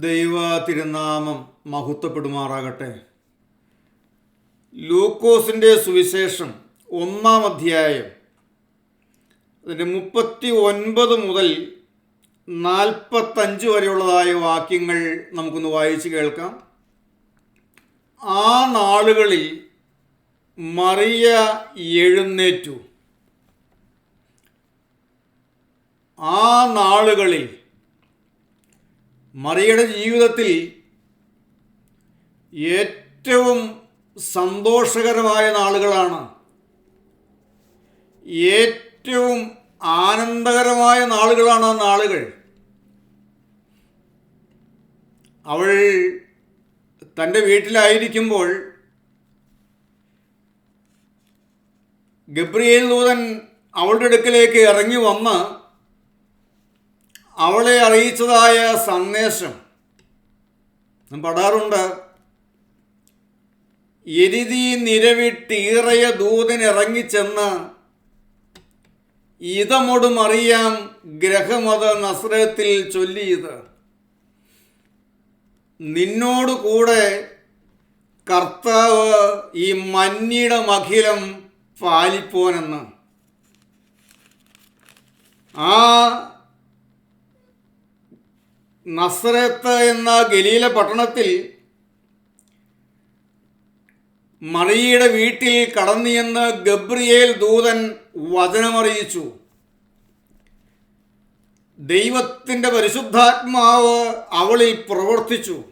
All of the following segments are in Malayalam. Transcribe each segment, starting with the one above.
ദൈവ തിരുനാമം മഹത്വപ്പെടുമാറാകട്ടെ. ലൂക്കോസിന്റെ സുവിശേഷം ഒന്നാം അധ്യായം അതിന്റെ മുപ്പത്തി ഒൻപത് മുതൽ നാൽപ്പത്തഞ്ച് വരെയുള്ളതായ വാക്യങ്ങൾ നമുക്കൊന്ന് വായിച്ച് കേൾക്കാം. ആ നാളുകളിൽ മറിയ എഴുന്നേറ്റു. ആ നാളുകളിൽ മറിയയുടെ ജീവിതത്തിൽ ഏറ്റവും സന്തോഷകരമായ നാളുകളാണ്. ഏറ്റവും ആനന്ദകരമായ നാളുകളാണ് ആ നാളുകൾ. അവൾ തന്റെ വീട്ടിലായിരിക്കുമ്പോൾ ഗബ്രിയേൽ ദൂതൻ അവളുടെ അടുക്കലേക്ക് ഇറങ്ങി വന്ന് അവളെ അറിയിച്ചതായ സന്ദേശം. പടാറുണ്ട്. എരുതി നിരവിട്ടീറയ ദൂതനിറങ്ങിച്ചെന്ന് ഇതമൊടുമറിയാം ഗ്രഹമത നസ്രത്തിൽ ചൊല്ലിയത്. നിന്നോട് കൂടെ കർത്താവ് ഈ മഞ്ഞിയുടെ മഖിലം പാലിപ്പോനെന്ന്. ആ നസ്രത്ത് എന്ന ഗലീല പട്ടണത്തിൽ മറിയയുടെ വീട്ടിൽ കടന്നിയെന്ന് ഗബ്രിയേൽ ദൂതൻ വചനമറിയിച്ചു. ദൈവത്തിന്റെ പരിശുദ്ധാത്മാവ് അവളിൽ പ്രവർത്തിച്ചു.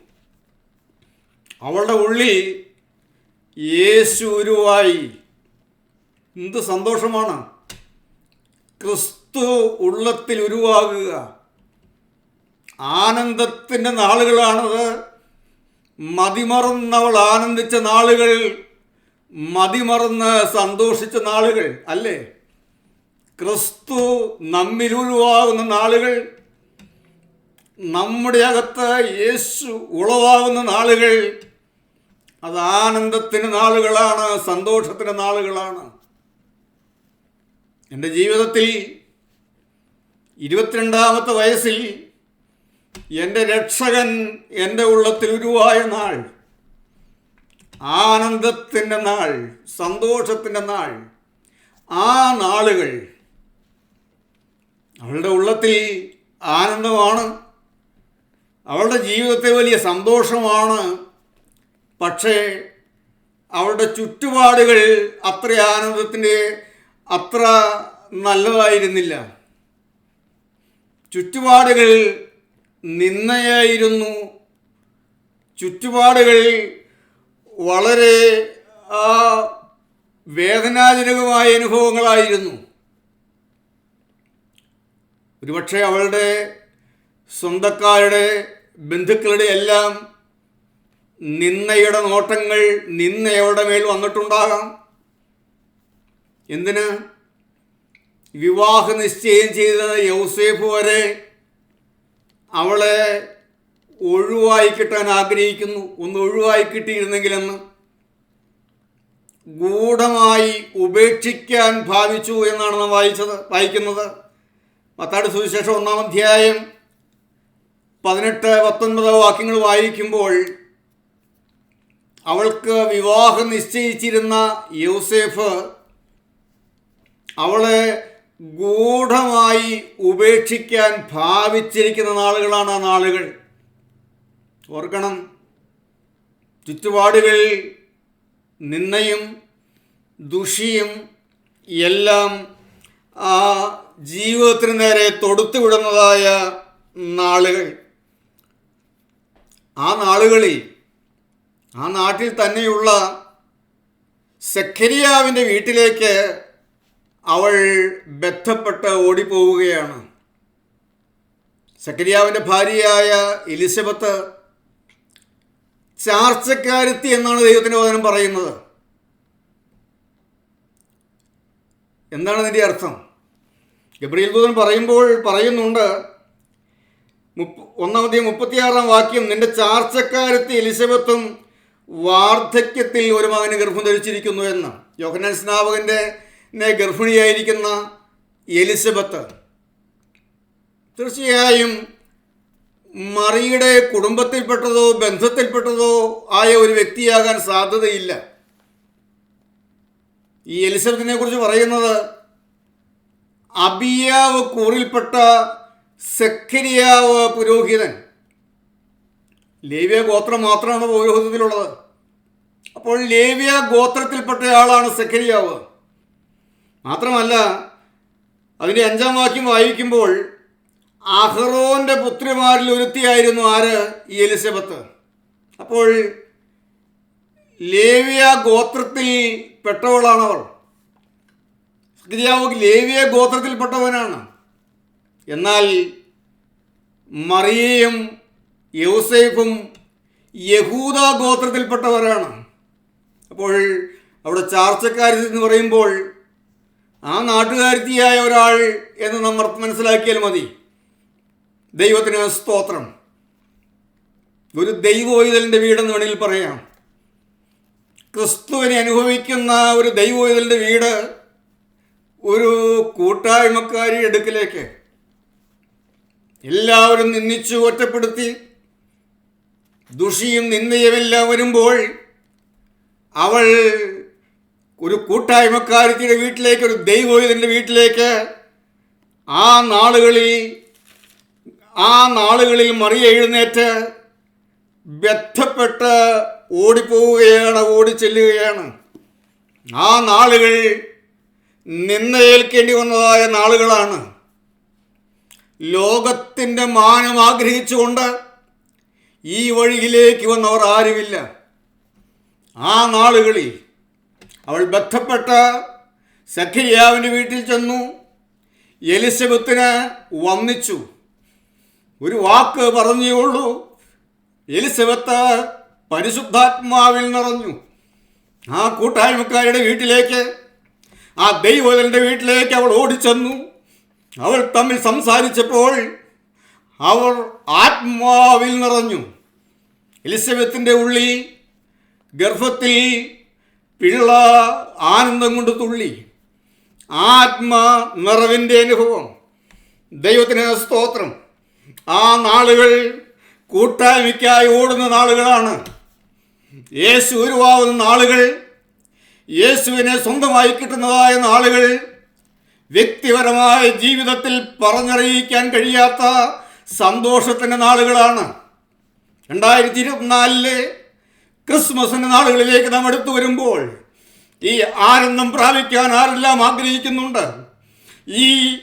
അവളുടെ ഉള്ളിൽ യേശു ഉരുവായി. എന്ത് സന്തോഷമാണ്. ക്രിസ്തു ഉള്ളത്തിൽ ഉരുവാകുക. ആനന്ദത്തിന്റെ നാളുകളാണത്. മതിമറന്നവൾ ആനന്ദിച്ച നാളുകൾ മതിമറന്ന് സന്തോഷിച്ച നാളുകൾ അല്ലേ? ക്രിസ്തു നമ്മിലുരുവാകുന്ന നാളുകൾ നമ്മുടെ അകത്ത് യേശു ഉളവാകുന്ന നാളുകൾ അത് ആനന്ദത്തിന് നാളുകളാണ് സന്തോഷത്തിന്റെ നാളുകളാണ്. എന്റെ ജീവിതത്തിൽ ഇരുപത്തിരണ്ടാമത്തെ വയസ്സിൽ എന്റെ രക്ഷകൻ എന്റെ ഉള്ളത്തിൽ ഉരുവായ നാൾ ആനന്ദത്തിന്റെ നാൾ സന്തോഷത്തിന്റെ നാൾ ആ നാളുകൾ അവളുടെ ഉള്ളത്തിൽ ആനന്ദമാണ് അവളുടെ ജീവിതത്തെ വലിയ സന്തോഷമാണ്. പക്ഷേ അവളുടെ ചുറ്റുപാടുകൾ അത്ര ആനന്ദത്തിന്റെ അത്ര നല്ലതായിരുന്നില്ല. ചുറ്റുപാടുകൾ നിന്നയായിരുന്നു. ചുറ്റുപാടുകൾ വളരെ ആ വേദനാജനകമായ അനുഭവങ്ങളായിരുന്നു. ഒരുപക്ഷെ അവളുടെ സ്വന്തക്കാരുടെ ബന്ധുക്കളുടെ എല്ലാം നിന്നയുടെ നോട്ടങ്ങൾ നിന്നയുടെ മേൽ വന്നിട്ടുണ്ടാകാം. എന്തിന്? വിവാഹ നിശ്ചയം ചെയ്ത യൗസേഫ് വരെ അവളെ ഒഴിവായി കിട്ടാൻ ആഗ്രഹിക്കുന്നു. ഒന്ന് ഒഴിവായി കിട്ടിയിരുന്നെങ്കിലെന്ന്. ഗൂഢമായി ഉപേക്ഷിക്കാൻ ഭാവിച്ചു എന്നാണ് നാം വായിച്ചത് വായിക്കുന്നത്. പത്താട് സുവിശേഷം ഒന്നാം അധ്യായം പതിനെട്ട് പത്തൊൻപത് വാക്യങ്ങൾ വായിക്കുമ്പോൾ അവൾക്ക് വിവാഹം നിശ്ചയിച്ചിരുന്ന യൂസേഫ് അവളെ ഗൂഢമായി ഉപേക്ഷിക്കാൻ ഭാവിച്ചിരിക്കുന്ന നാളുകളാണ് ആ നാളുകൾ. ഓർക്കണം ചുറ്റുപാടുകളിൽ നിന്നയും ദുഷിയും എല്ലാം ആ ജീവിതത്തിന് നേരെ തൊടുത്തു വിടുന്നതായ നാളുകൾ. ആ നാളുകളിൽ ആ നാട്ടിൽ തന്നെയുള്ള സെഖരിയാവിന്റെ വീട്ടിലേക്ക് അവൾ ബന്ധപ്പെട്ട് ഓടിപ്പോവുകയാണ്. സക്കരിയാവിന്റെ ഭാര്യയായ എലിസബത്ത് ചാർച്ചക്കാരുത്തി എന്നാണ് ദൈവത്തിന്റെ വചനം പറയുന്നത്. എന്താണ് അതിന്റെ അർത്ഥം? ഗബ്രിയൽ ദൂതൻ പറയുമ്പോൾ പറയുന്നുണ്ട് മുപ്പ ഒന്നാമത്തെ മുപ്പത്തിയാറാം വാക്യം നിന്റെ ചാർച്ചക്കാരത്തി എലിസബത്തും വാർദ്ധക്യത്തിൽ ഒരു മകന് ഗർഭം ധരിച്ചിരിക്കുന്നു എന്ന്. യോഹനാൻ സ്നാപകന്റെ ഗർഭിണിയായിരിക്കുന്ന എലിസബത്ത് തീർച്ചയായും മറിയുടെ കുടുംബത്തിൽപ്പെട്ടതോ ബന്ധത്തിൽപ്പെട്ടതോ ആയ ഒരു വ്യക്തിയാകാൻ സാധ്യതയില്ല. ഈ എലിസബത്തിനെ കുറിച്ച് പറയുന്നത് അബിയാവ് കൂറിൽപ്പെട്ട സെക്കരിയാവ് പുരോഹിതൻ. ലേവ്യ ഗോത്രം മാത്രമാണ് പൗരോഹിതത്തിലുള്ളത്. അപ്പോൾ ലേവ്യ ഗോത്രത്തിൽപ്പെട്ടയാളാണ് സെക്കരിയാവ് മാത്രമല്ല അതിന്റെ അഞ്ചാം വാക്യം വായിക്കുമ്പോൾ അഹ്റോന്റെ പുത്രിമാരിൽ ഒരുത്തിയായിരുന്നു ആര്? ഈ എലിസബത്ത്. അപ്പോൾ ലേവിയ ഗോത്രത്തിൽ പെട്ടവളാണവർ സെക്കരിയാവ് ലേവിയ ഗോത്രത്തിൽപ്പെട്ടവനാണ് എന്നാൽ മറിയയും യൗസേഫും യഹൂദ ഗോത്രത്തിൽപ്പെട്ടവരാണ് അപ്പോൾ അവിടെ ചാർച്ചക്കാരി എന്ന് പറയുമ്പോൾ ആ നാട്ടുകാരുത്തിയായ ഒരാൾ എന്ന് നമ്മൾ മനസ്സിലാക്കിയാൽ മതി. ദൈവത്തിന് സ്തോത്രം. ഒരു ദൈവോയുതലിന്റെ വീടെന്ന് വേണമെങ്കിൽ പറയാം. ക്രിസ്തുവിനെ അനുഭവിക്കുന്ന ഒരു ദൈവോയുതലിന്റെ വീട് ഒരു കൂട്ടായ്മക്കാരി അടുക്കിലേക്ക് എല്ലാവരും നിന്ദിച്ചു ഒറ്റപ്പെടുത്തി. ദുഷിയും നിന്ദയുമെല്ലാം വരുമ്പോൾ അവൾ ഒരു കൂട്ടായ്മക്കാരത്തിന്റെ വീട്ടിലേക്ക് ഒരു ദൈവോയുധന്റെ വീട്ടിലേക്ക് ആ നാളുകളിൽ ആ നാളുകളിൽ മറിയ എഴുന്നേറ്റ് ബന്ധപ്പെട്ട് ഓടിപ്പോവുകയാണ് ഓടിച്ചെല്ലുകയാണ്. ആ നാളുകൾ നിന്നയേൽക്കേണ്ടി വന്നതായ നാളുകളാണ്. ലോകത്തിന്റെ മാനം ആഗ്രഹിച്ചുകൊണ്ട് ഈ വഴിയിലേക്ക് വന്നവർ ആരുമില്ല. ആ നാളുകളിൽ അവൾ ബന്ധപ്പെട്ട സഖിയാവിന്റെ വീട്ടിൽ ചെന്നു. എലിസബത്തിന് വന്നിച്ചു ഒരു വാക്ക് പറഞ്ഞേ ഉള്ളൂ. എലിസബത്ത് പരിശുദ്ധാത്മാവിൽ നിറഞ്ഞു. ആ കൂട്ടായ്മക്കാരുടെ വീട്ടിലേക്ക് ആ ദൈവതന്റെ വീട്ടിലേക്ക് അവൾ ഓടിച്ചെന്നു. അവൾ തമ്മിൽ സംസാരിച്ചപ്പോൾ അവർ ആത്മാവിൽ നിറഞ്ഞു. എലിസബത്തിന്റെ ഉള്ളിൽ ഗർഭത്തിൽ പിള്ള ആനന്ദം കൊണ്ട് തുള്ളി. ആത്മ നിറവിന്റെ അനുഭവം. ദൈവത്തിന് സ്തോത്രം. ആ നാളുകൾ കൂട്ടായ്മയ്ക്കായി ഓടുന്ന നാളുകളാണ്. യേശു ഉരുവാവുന്ന നാളുകൾ യേശുവിനെ സ്വന്തമായി കിട്ടുന്നതായ നാളുകൾ വ്യക്തിപരമായ ജീവിതത്തിൽ പറഞ്ഞറിയിക്കാൻ കഴിയാത്ത സന്തോഷത്തിന്റെ നാളുകളാണ്. രണ്ടായിരത്തി ഇരുപത്തിനാലിലെ ക്രിസ്മസിന്റെ നാളുകളിലേക്ക് നാം എടുത്തു വരുമ്പോൾ ഈ ആനന്ദം പ്രാപിക്കാൻ ആരെല്ലാം ആഗ്രഹിക്കുന്നുണ്ട്? ഈ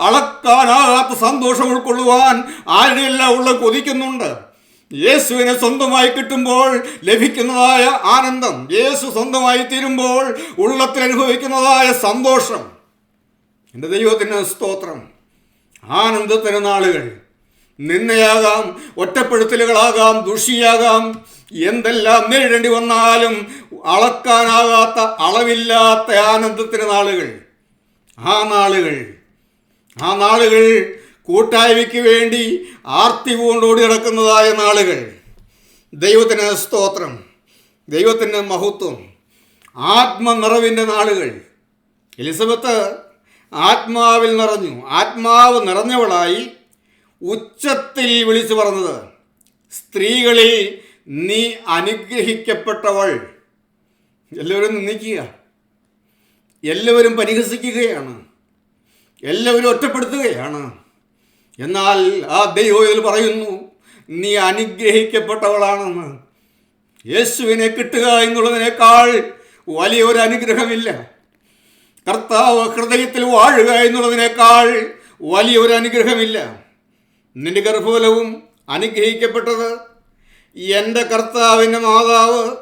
അളക്കാനാകാത്ത സന്തോഷം ഉൾക്കൊള്ളുവാൻ ആരുടെയെല്ലാം ഉള്ള കൊതിക്കുന്നുണ്ട്? യേശുവിനെ സ്വന്തമായി കിട്ടുമ്പോൾ ലഭിക്കുന്നതായ ആനന്ദം യേശു സ്വന്തമായി തീരുമ്പോൾ ഉള്ളത്തിൽ അനുഭവിക്കുന്നതായ സന്തോഷം. എന്റെ ദൈവത്തിന് സ്തോത്രം. ആനന്ദത്തിന് നാളുകൾ. നിന്നയാകാം ഒറ്റപ്പെടുത്തലുകളാകാം ദുഷിയാകാം എന്തെല്ലാം നേരിടേണ്ടി വന്നാലും അളക്കാനാകാത്ത അളവില്ലാത്ത ആനന്ദത്തിന് നാളുകൾ. ആ നാളുകൾ. ആ നാളുകൾ കൂട്ടായ്മയ്ക്ക് വേണ്ടി ആർത്തി പൂണ്ടോടി നടക്കുന്നതായ നാളുകൾ. ദൈവത്തിന് സ്തോത്രം. ദൈവത്തിന്റെ മഹത്വം. ആത്മനിറവിന്റെ നാളുകൾ. എലിസബത്ത് ആത്മാവിൽ നിറഞ്ഞു. ആത്മാവ് നിറഞ്ഞവളായി ഉച്ചത്തിൽ വിളിച്ചു പറഞ്ഞത് സ്ത്രീകളിൽ നീ അനുഗ്രഹിക്കപ്പെട്ടവൾ. എല്ലാവരും നിന്ദിക്കുക എല്ലാവരും പരിഹസിക്കുകയാണ്. എല്ലാവരും ഒറ്റപ്പെടുത്തുകയാണ്. എന്നാൽ ആ ദൈവയിൽ പറയുന്നു നീ അനുഗ്രഹിക്കപ്പെട്ടവളാണെന്ന്. യേശുവിനെ കിട്ടുക എന്നുള്ളതിനേക്കാൾ വലിയൊരു അനുഗ്രഹമില്ല. കർത്താവ് ഹൃദയത്തിൽ വാഴുക എന്നുള്ളതിനേക്കാൾ വലിയൊരു അനുഗ്രഹമില്ല. നിന്റെ ഗർഭഫലവും അനുഗ്രഹിക്കപ്പെട്ടത് എന്റെ കർത്താവിന്റെ മാതാവ്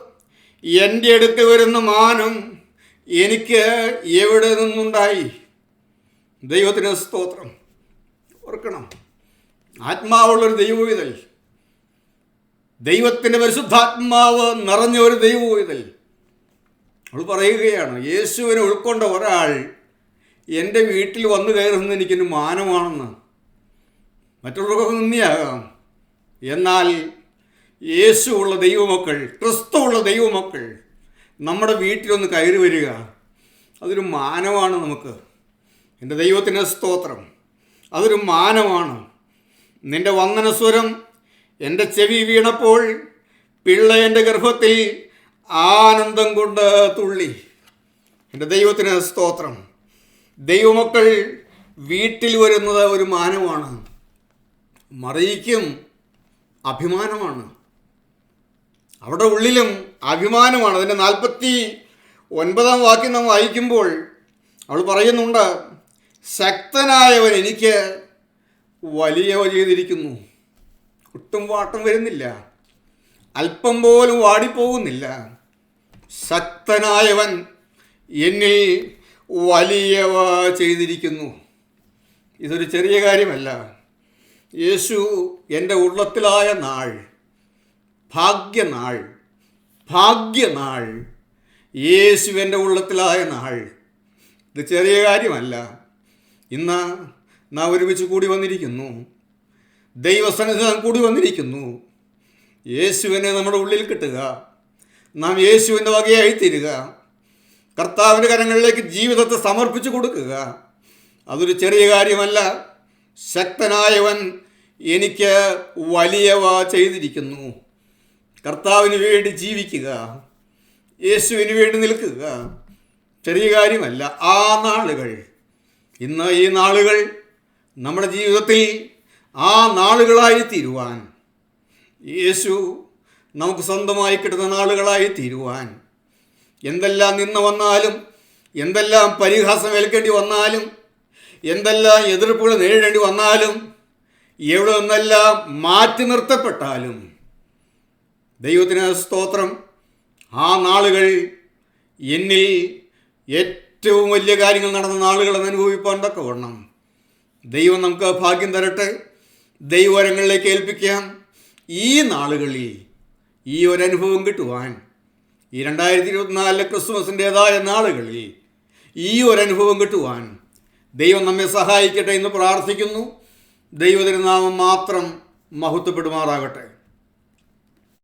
എന്റെ അടുത്ത് വരുന്ന മാനം എനിക്ക് എവിടെ നിന്നുണ്ടായി? ദൈവത്തിന് സ്തോത്രം. ഓർക്കണം. ആത്മാവുള്ളൊരു ദൈവവിതൽ ദൈവത്തിന്റെ പരിശുദ്ധാത്മാവ് നിറഞ്ഞ ഒരു ദൈവവിതൽ അവൾ പറയുകയാണ് യേശുവിനെ ഉൾക്കൊണ്ട ഒരാൾ എന്റെ വീട്ടിൽ വന്നു കയറുന്നത് എനിക്കൊരു മാനമാണെന്ന്. മറ്റുള്ളവർക്കൊക്കെ നിന്നിയാകാം എന്നാൽ യേശു ഉള്ള ദൈവമക്കൾ ക്രിസ്തു ഉള്ള ദൈവമക്കൾ നമ്മുടെ വീട്ടിലൊന്ന് കയറി വരിക. അതൊരു മാനമാണ് നമുക്ക്. എന്റെ ദൈവത്തിന് സ്തോത്രം. അതൊരു മാനമാണ്. നിന്റെ വന്ദനസ്വരം എന്റെ ചെവി വീണപ്പോൾ പിള്ള എന്റെ ഗർഭത്തിൽ ആനന്ദം കൊണ്ട് തുള്ളി. എന്റെ ദൈവത്തിന് സ്തോത്രം. ദൈവമക്കൾ വീട്ടിൽ വരുന്നത് ഒരു മാനമാണ്. മറിയിക്കും അഭിമാനമാണ്. അവിടെ ഉള്ളിലും അഭിമാനമാണ്. അതിന്റെ നാൽപ്പത്തി ഒൻപതാം വാക്യം നാം വായിക്കുമ്പോൾ അവൾ പറയുന്നുണ്ട് ശക്തനായവൻ എനിക്ക് വലിയവ ചെയ്തിരിക്കുന്നു ഒട്ടും വാട്ടം വരുന്നില്ല. അല്പം പോലും വാടിപ്പോകുന്നില്ല. ശക്തനായവൻ എന്നിൽ വലിയവ ചെയ്തിരിക്കുന്നു. ഇതൊരു ചെറിയ കാര്യമല്ല. യേശു എന്റെ ഉള്ളത്തിലായ നാൾ ഭാഗ്യനാൾ ഭാഗ്യനാൾ യേശുവിന്റെ ഉള്ളത്തിലായ നാൾ. ഇത് ചെറിയ കാര്യമല്ല. ഇന്ന് നാം ഒരുമിച്ച് കൂടി വന്നിരിക്കുന്നു. ദൈവസന്നിധാനം കൂടി വന്നിരിക്കുന്നു. യേശുവിനെ നമ്മുടെ ഉള്ളിൽ കിട്ടുക. നാം യേശുവിന്റെ വകയായി തീരുക. കർത്താവിന്റെ കരങ്ങളിലേക്ക് ജീവിതത്തെ സമർപ്പിച്ചു കൊടുക്കുക. അതൊരു ചെറിയ കാര്യമല്ല. ശക്തനായവൻ എനിക്ക് വലിയവ ചെയ്തിരിക്കുന്നു. കർത്താവിന് വേണ്ടി ജീവിക്കുക യേശുവിന് വേണ്ടി നിൽക്കുക ചെറിയ കാര്യമല്ല ആ നാളുകൾ. ഇന്ന് ഈ നാളുകൾ നമ്മുടെ ജീവിതത്തിൽ ആ നാളുകളായി തീരുവാൻ യേശു നമുക്ക് സ്വന്തമായി കിട്ടുന്ന നാളുകളായി തീരുവാൻ എന്തെല്ലാം നിന്ന് വന്നാലും എന്തെല്ലാം പരിഹാസം ഏൽക്കേണ്ടി വന്നാലും എന്തെല്ലാം എതിർപ്പുകൾ നേരിടേണ്ടി വന്നാലും എവിടെ നിന്നെല്ലാം മാറ്റി നിർത്തപ്പെട്ടാലും ദൈവത്തിന് സ്തോത്രം. ആ നാളുകൾ എന്നിൽ ഏറ്റവും വലിയ കാര്യങ്ങൾ നടന്ന നാളുകളെന്ന് അനുഭവിപ്പാൻ തക്കവണ്ണം. ദൈവം നമുക്ക് ഭാഗ്യം തരട്ടെ. ദൈവരങ്ങളിലേക്ക് ഏൽപ്പിക്കാം. ഈ നാളുകളിൽ ഈ ഒരു അനുഭവം കിട്ടുവാൻ ഈ രണ്ടായിരത്തി ഇരുപത്തിനാലിലെ ക്രിസ്മസിന്റെതായ നാളുകളിൽ ഈ ഒരു അനുഭവം കിട്ടുവാൻ ദൈവം നമ്മെ സഹായിക്കട്ടെ എന്ന് പ്രാർത്ഥിക്കുന്നു. ദൈവത്തിന് നാമം മാത്രം മഹത്വപ്പെടുമാറാകട്ടെ.